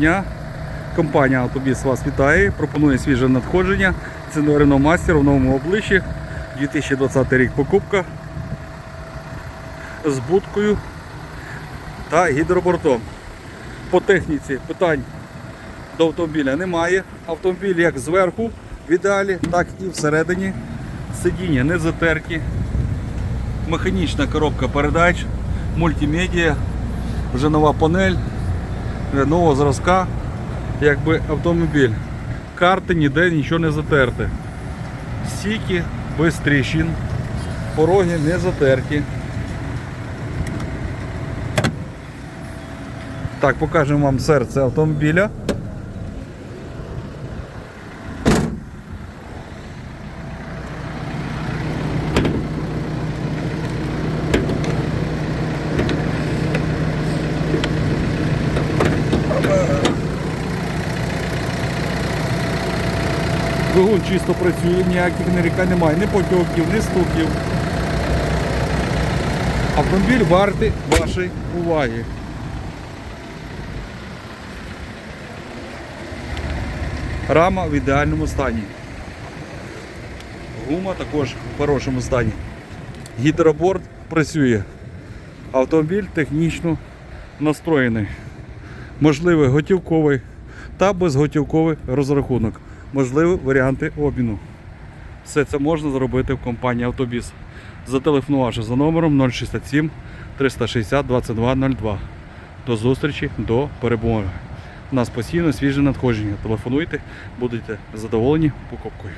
дня. Компанія Автобіс вас вітає. Пропонує свіже надходження. Це Renault Master в новому обличчі. 2020 рік покупка з будкою та гідробортом. По техніці питань до автомобіля немає. Автомобіль як зверху в ідеалі, так і всередині. Сидіння не затерті. Механічна коробка передач, мультимедіа, вже нова панель нового зразка, якби автомобіль. Карти ніде нічого не затерти. Сіки без тріщин, пороги не затерті. Так, покажемо вам серце автомобіля. Двигун чисто працює, ніяких нарікань немає, ні потьоків, ні стуків. Автомобіль вартий вашої уваги. Рама в ідеальному стані. Гума також в хорошому стані. Гідроборд працює. Автомобіль технічно настроєний. Можливий готівковий та безготівковий розрахунок. Можливі варіанти обміну. Все це можна зробити в компанії Автобіс. Зателефонувавши за номером 067 360 2202. До зустрічі, до перемоги. У нас постійно свіже надходження. Телефонуйте, будете задоволені покупкою.